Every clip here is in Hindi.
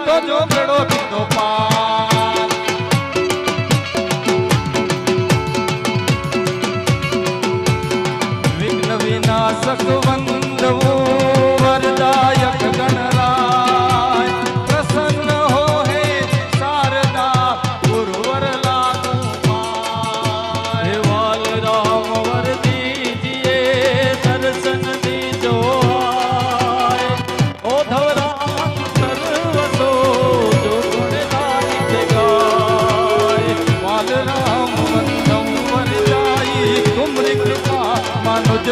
તો જો મેળો પીતો પા વિઘ્ન વિનાશક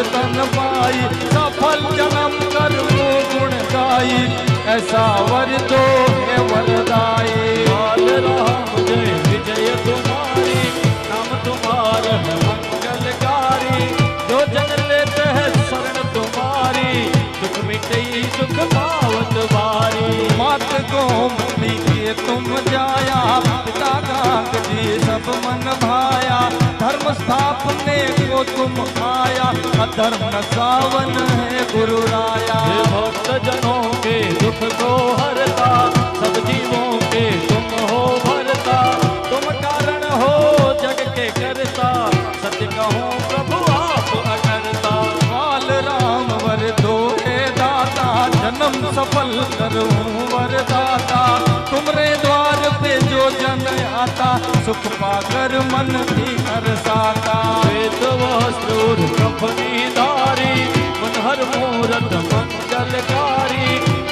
તન પાઈ સફલ જન્મ કરવું ગુણ ગાઈ એસા વરજો હે વરદાઈ હાલ રામ જય વિજય તુમારી નામ તુમાર મંગલકારી જો જન લેતે હે શરણ તુમારી દુખ મિટઈ સુખ પાવત વારી માત ગોમતી કે તુમ જાયા પિતા કાક જી સબ મન ભાયા ધર્મ સ્થાપને तुम आया अधर्म न सावन है गुरु राया। भक्त जनों के दुख को हरता सब जीवों के तुम हो भरता। तुम कारण हो जग के करता सत्य कहो प्रभु आप अकरता। बाल राम वर दो दाता जन्म सफल करूँ वरदाता सुख पाकर मन भी हरसाता श्वेत वस्त्र कफनी धारी मनहर मूरत मंगलकारी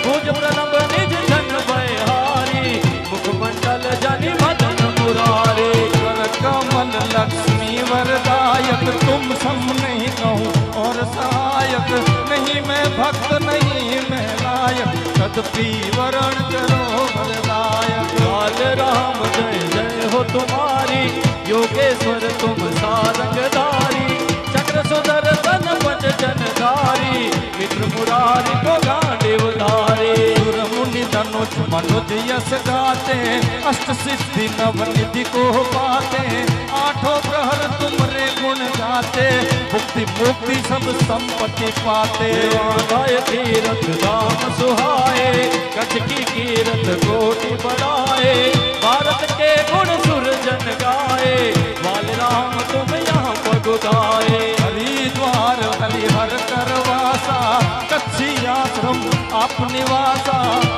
भुज प्रलंब निज जन बहारी मुख मंडल जनि मदन मुरारी। कर कमल लक्ष्मी वरदायक, तुम सम नहीं कहूँ और सहायक। नहीं मैं भक्त, नहीं मैं लायक। तदपि वरण करो वरदायक। मित्र मुरारी को गांडीव धारी सुर मुनि धनुष मनुज यश गाते, अष्ट सिद्धि नव निधि को पाते। आठों प्रहर तुमरे गुण गाते मुक्ति मुक्ति सब संपत्ति पाते। गाय तीरथ धाम सुहाए कच्छ की कीरत कोटि बढ़ाए। भारत के गुण सुरजन गाए बाल राम तुम यहाँ पगुदाए हरिद्वार हरिहर आश्रम आप निवासा।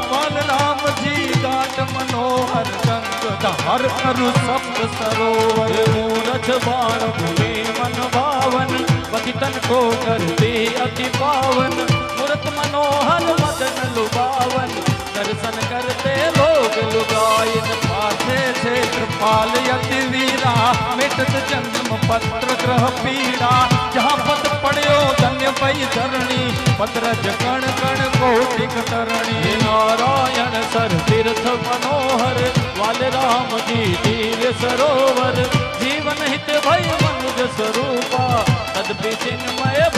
वन राम जी गाट मनोहर गंग हर करु सप्त सरोवर। मूरछ बाण भूमि मन भावन पतितन को करते अति पावन। मूर्त मनोहर मदन लुभावन, दर्शन करते लोग लुगायन पाथे क्षेत्र पाल यति वीरा। मिटत जन्म पत्र ग्रह पीड़ा, जहाँ पद पड़ियो धन्य पई धरणी। પદ્રજ કણ કણ કૌટિક તરણી, નારાયણ સર, તીર્થ મનોહર, વાલ રામજી ધીર સરોવર, જીવન હિત ભય મનુજ સ્વરૂપા તદપિચિન્મય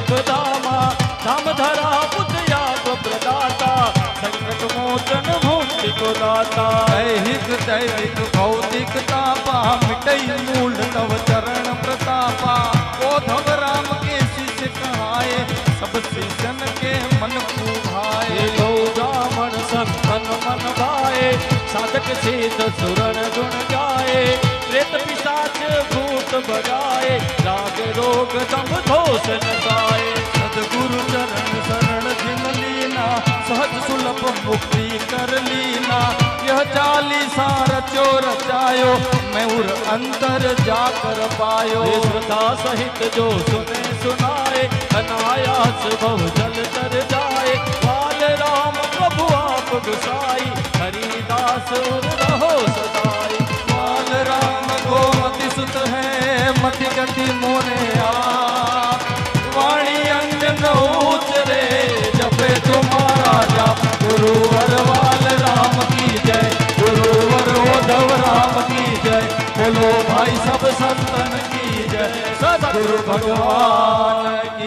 सुख धामा धाम धरा बुद्धिया को प्रदाता संकट मोचन मुक्ति को दाता। दैहिक दैविक भौतिक तापा मिटई मूल तव चरण प्रतापा। ओधव राम के शिष्य कहाए सब शिष्यन के मन ये भाए लो ब्राह्मण संतन मन भाए साधक सिद्ध सुरन गुण गाए। प्रेत पिशाच भूत भगाए राग रोग दम दोष नसाए सदगुरु चरण शरण जिन लीना, सहज सुलभ मुक्ति कर लीना। यह चालीसा रचो, रचायो मैं उर अंदर जाकर पायो। श्रद्धा सहित जो सुने सुनाए अनायास भव जल तर जाए। बाल राम प्रभु आप गुसाई, हरिदास रहो सदाई है मति गति मोरे आ वाणी अंग न उतरे जपे तुम्हारा जप गुरुवर वाल राम की जय गुरुवर उद्धव राम की जय बोलो भाई सब संतन की जय सदगुरु भगवान